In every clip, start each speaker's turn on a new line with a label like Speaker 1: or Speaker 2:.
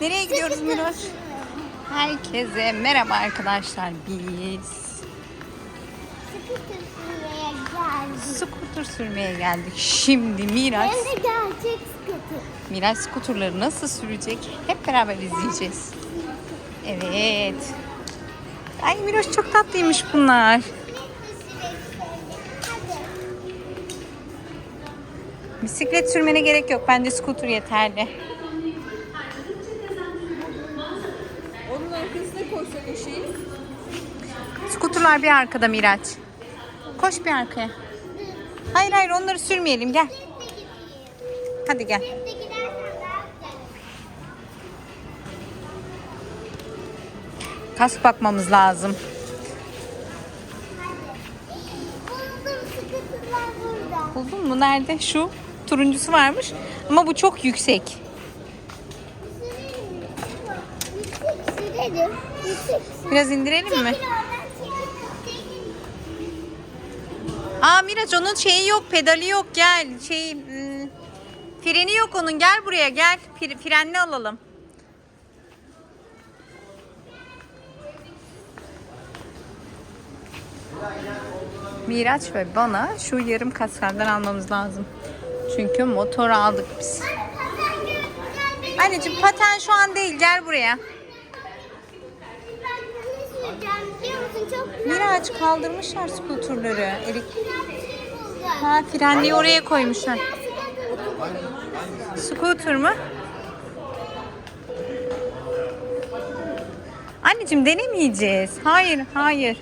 Speaker 1: Nereye gidiyoruz Miraç? Herkese merhaba arkadaşlar. Biz
Speaker 2: Skuter sürmeye geldik.
Speaker 1: Şimdi Miraç,
Speaker 2: Hem de gerçek skuter.
Speaker 1: Miraç skuterları nasıl sürecek hep beraber izleyeceğiz. Evet. Ay Miraç çok tatlıymış bunlar. Bisiklet sürmene gerek yok. Bence skuter yeterli. Skuterlar bir arkada Miraç. Koş bir arkaya. Hayır hayır onları sürmeyelim gel. Hadi gel. Kask bakmamız lazım. Buldun mu? Nerede? Şu turuncusu varmış. Ama bu çok yüksek. Biraz indirelim mi? Aa Miraç onun şeyi yok, pedali yok. Gel. Şey hmm, freni yok onun. Gel buraya gel. Fre- frenli alalım. Miraç ve bana şu yarım kaskardan almamız lazım. Çünkü motor aldık biz. Anneciğim paten şu an değil. Gel buraya.
Speaker 2: Ben ne süreceğim biliyor musun? Çok güzel.
Speaker 1: Miraç kaldırmışlar
Speaker 2: şey buldum.
Speaker 1: Ha frenliği oraya koymuşlar. Scooter mı? Anneciğim denemeyeceğiz. Hayır, hayır.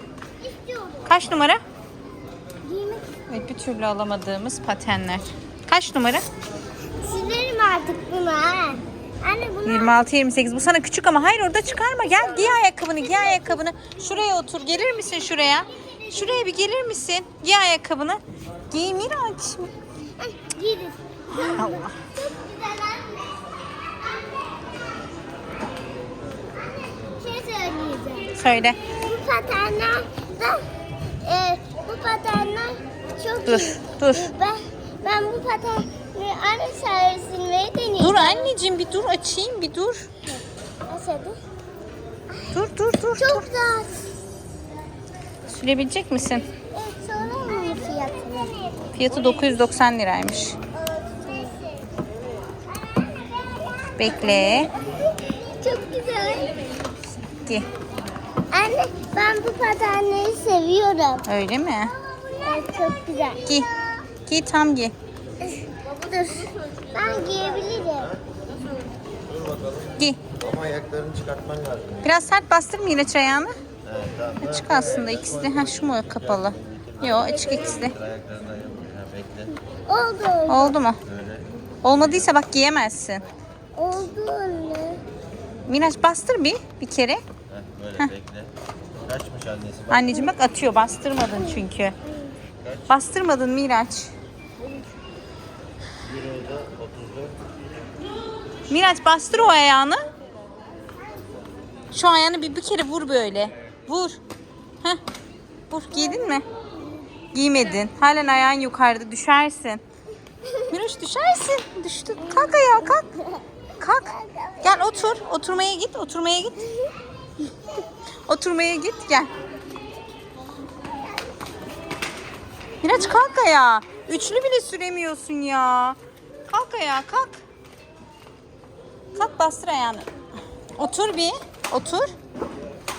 Speaker 1: Kaç numara? Evet, bir türlü alamadığımız patenler. Kaç numara?
Speaker 2: Silerim artık bunu. Anne bunu
Speaker 1: 26 28. Bu sana küçük ama hayır orada çıkarma. Gel giy ayakkabını, giy ayakkabını. Şuraya otur. Gelir misin şuraya? Şuraya bir gelir misin? Giy ayakkabını. Giy Miraç.
Speaker 2: Giydim.
Speaker 1: Allah.
Speaker 2: Çok güzel anne. Anne, şey söyleyeceğim.
Speaker 1: Söyle.
Speaker 2: Bu patenler de, e, bu patenler çok
Speaker 1: Dur,
Speaker 2: iyi.
Speaker 1: dur.
Speaker 2: Ben, ben bu patenleri anne servisini deneyeceğim.
Speaker 1: Dur anneciğim bir dur açayım bir dur.
Speaker 2: Aşağıda.
Speaker 1: Dur dur dur.
Speaker 2: Çok
Speaker 1: dur.
Speaker 2: güzel.
Speaker 1: Sürebilecek misin?
Speaker 2: Evet, sorayım mı fiyatını?
Speaker 1: Fiyatı 990 liraymış. Bekle.
Speaker 2: Çok güzel.
Speaker 1: Giy.
Speaker 2: Anne ben bu patenleri seviyorum.
Speaker 1: Öyle mi?
Speaker 2: Evet çok güzel.
Speaker 1: Giy. Giy tam giy.
Speaker 2: Dur. Ben giyebilirim.
Speaker 1: Giy.
Speaker 3: Ama ayaklarını çıkartman lazım.
Speaker 1: Biraz sert bastırma ilaç ayağını.
Speaker 3: Evet tamam.
Speaker 1: Açık aslında ikisi de. Ha şu mu kapalı? Yo açık ikisi de.
Speaker 2: Oldu.
Speaker 1: Oldu mu?
Speaker 3: Böyle.
Speaker 1: Olmadıysa bak giyemezsin.
Speaker 2: Oldu anne.
Speaker 1: Miraç bastır bir bir kere.
Speaker 3: Heh, böyle bekle. Kaçmış annesi. Bak.
Speaker 1: Anneciğim bak atıyor. Bastırmadın çünkü. Bastırmadın Miraç. Miraç bastır o ayağını. Şu ayağını bir, bir kere vur böyle. Vur. Heh. Vur. Giydin mi? Giymedin. Halen ayağın yukarıda. Düşersin. Miraç düşersin. Düştü. Kalk ayağa kalk. Kalk. Gel otur. Oturmaya git. Oturmaya git. Oturmaya git. Gel. Miraç kalk ayağa. Üçlü bile süremiyorsun ya. Kalk ayağa kalk. Kalk bastır ayağını. Otur bir. Otur.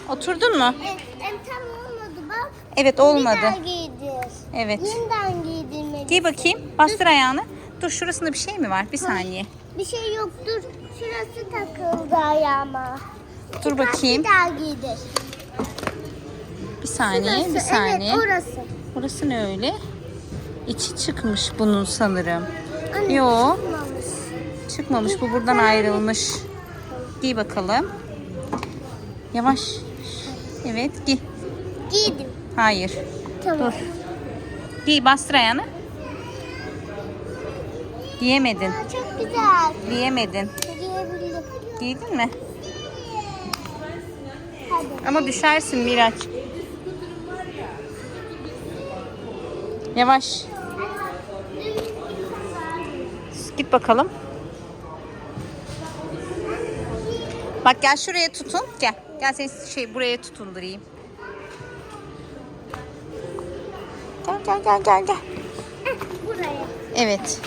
Speaker 1: Oturdun mu?
Speaker 2: Evet, em, tam olmadı bak.
Speaker 1: Evet
Speaker 2: Bir
Speaker 1: olmadı.
Speaker 2: giydir.
Speaker 1: Evet.
Speaker 2: Yeniden giydirmeli.
Speaker 1: Giy bakayım. Bastır ayağını. Dur şurasında bir şey mi var? Bir saniye.
Speaker 2: Bir şey yok dur. Şurası takıldı ayağıma.
Speaker 1: Dur bakayım.
Speaker 2: Bir daha giydir.
Speaker 1: Bir saniye. Bir
Speaker 2: Şurası,
Speaker 1: saniye.
Speaker 2: Evet orası.
Speaker 1: Burası ne öyle? İçi çıkmış bunun sanırım.
Speaker 2: Anne,
Speaker 1: Yo.
Speaker 2: Çıkmamış.
Speaker 1: Bu buradan ayrılmış. Giy bakalım. Yavaş. Evet giy.
Speaker 2: Giydim.
Speaker 1: Hayır.
Speaker 2: Tamam.
Speaker 1: Dur. Giy bastır ayağını. Giyemedin.
Speaker 2: Aa, çok güzel.
Speaker 1: Giyemedin.
Speaker 2: Giyebildim.
Speaker 1: Giydin mi?
Speaker 2: Hadi.
Speaker 1: Ama düşersin Miraç. Yavaş. Git bakalım. Bak gel şuraya tutun. Gel. Gel seni şey buraya tutundurayım. Gel gel gel gel gel.
Speaker 2: Buraya.
Speaker 1: Evet.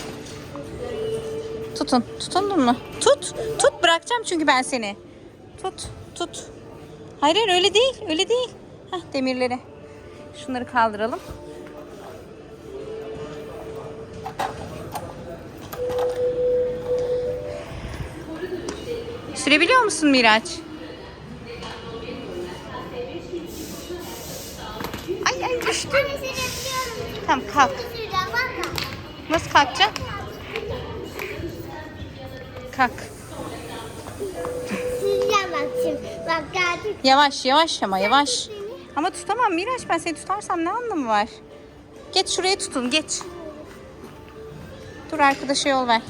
Speaker 1: Tutun. Tutundun mu? Tut. Tut bırakacağım çünkü ben seni. Tut. Tut. Hayır hayır öyle değil. Öyle değil. Heh, demirleri. Şunları kaldıralım. Sürebiliyor musun Miraç? Ay ay düştü.
Speaker 2: Anne seni yapıyorum.
Speaker 1: Tamam kalk. Nasıl kalkacaksın? Kalk. Yavaş yavaş ama yavaş. Ama tutamam Miraç ben seni tutarsam ne anlamı var? Geç şuraya tutun geç. Dur arkadaşa yol ver.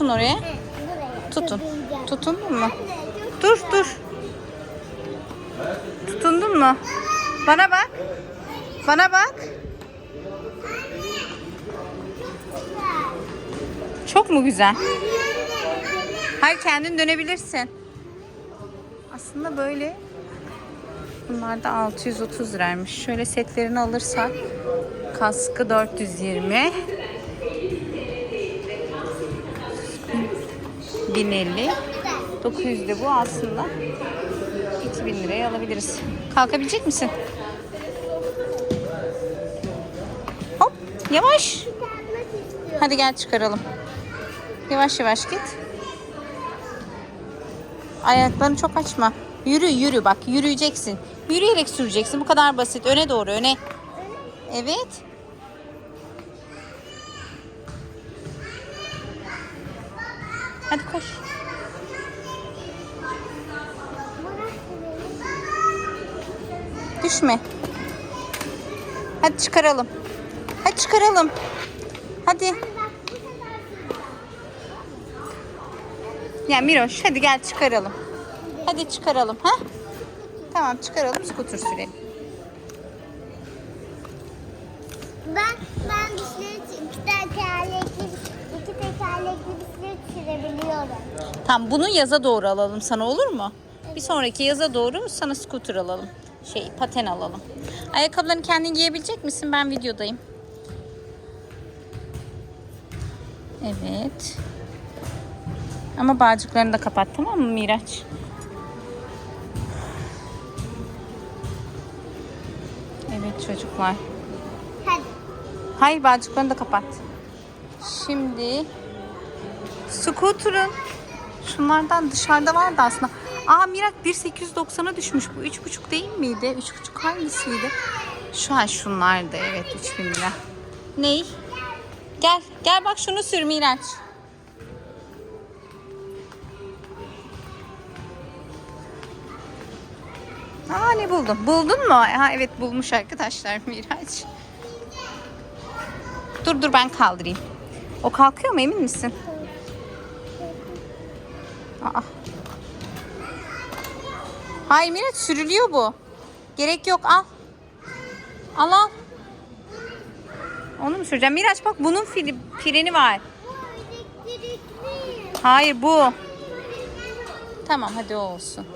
Speaker 1: Tutun oraya. Tutun. Tutundun mu? Dur dur. Tutundun mu? Bana bak. Bana bak. Çok mu güzel? Hayır kendin dönebilirsin. Aslında böyle bunlar da 630 liraymış. Şöyle setlerini alırsak kaskı 420 1050 900 de bu aslında 2000 liraya alabiliriz. Kalkabilecek misin? Hop yavaş. Hadi gel çıkaralım. Yavaş yavaş git. Ayaklarını çok açma. Yürü yürü bak yürüyeceksin. Yürüyerek süreceksin. Bu kadar basit. Öne doğru öne. Evet. Hadi koş. Düşme. Hadi çıkaralım. Hadi çıkaralım. Hadi. Ya Miroş hadi gel çıkaralım. Hadi çıkaralım ha? Tamam çıkaralım skuter sürelim.
Speaker 2: Ben
Speaker 1: Tamam bunu yaza doğru alalım sana olur mu? Bir sonraki yaza doğru sana skuter alalım. Şey paten alalım. Ayakkabılarını kendin giyebilecek misin? Ben videodayım. Evet. Ama bağcıklarını da kapat tamam mı Miraç? Evet çocuklar.
Speaker 2: Hadi.
Speaker 1: Hayır bağcıklarını da kapat. Şimdi scooter'ın şunlardan dışarıda vardı aslında. Aa Mirak 1.890'a düşmüş bu. 3.5 değil miydi? 3.5 hangisiydi? Şu an şunlardı evet 3000 lira. Ney? Gel gel bak şunu sür Miraç. Aa ne buldum? Buldun mu? Ha evet bulmuş arkadaşlar Miraç. Dur dur ben kaldırayım. O kalkıyor mu emin misin? Aa. Hayır Miraç sürülüyor bu. Gerek yok al. Al al. Onu mu süreceğim? Miraç bak bunun fili, freni var. Hayır bu. Tamam hadi o olsun.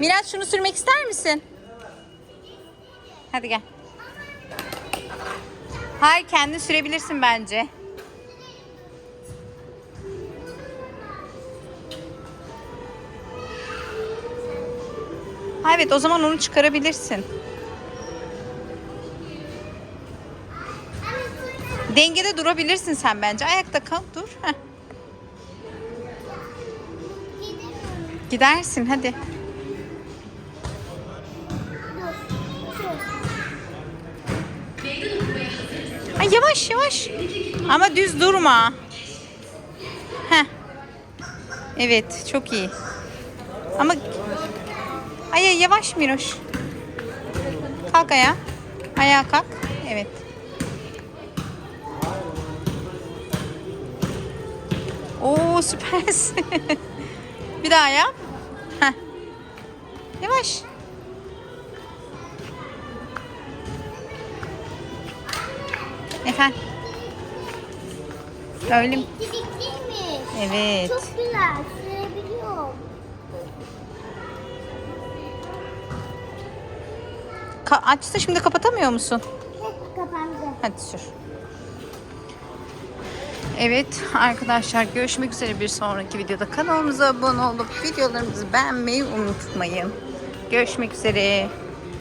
Speaker 1: Miraç şunu sürmek ister misin? Hadi gel. Hayır kendin sürebilirsin bence. Ha, evet o zaman onu çıkarabilirsin. Dengede durabilirsin sen bence. Ayakta kal dur. Heh. Gidersin hadi. Ay yavaş yavaş. Ama düz durma. Heh. Evet çok iyi. Ama ay yavaş Miroş. Kalk ayağa. Ayağa kalk. Evet. Oo süpersin. Bir daha yap. Heh. Yavaş. Efendim. Öyle mi? Evet.
Speaker 2: Çok güzel.
Speaker 1: Ka- açtı şimdi kapatamıyor musun?
Speaker 2: Kapandı.
Speaker 1: Hadi sür. Evet arkadaşlar görüşmek üzere bir sonraki videoda. Kanalımıza abone olup videolarımızı beğenmeyi unutmayın. Görüşmek üzere.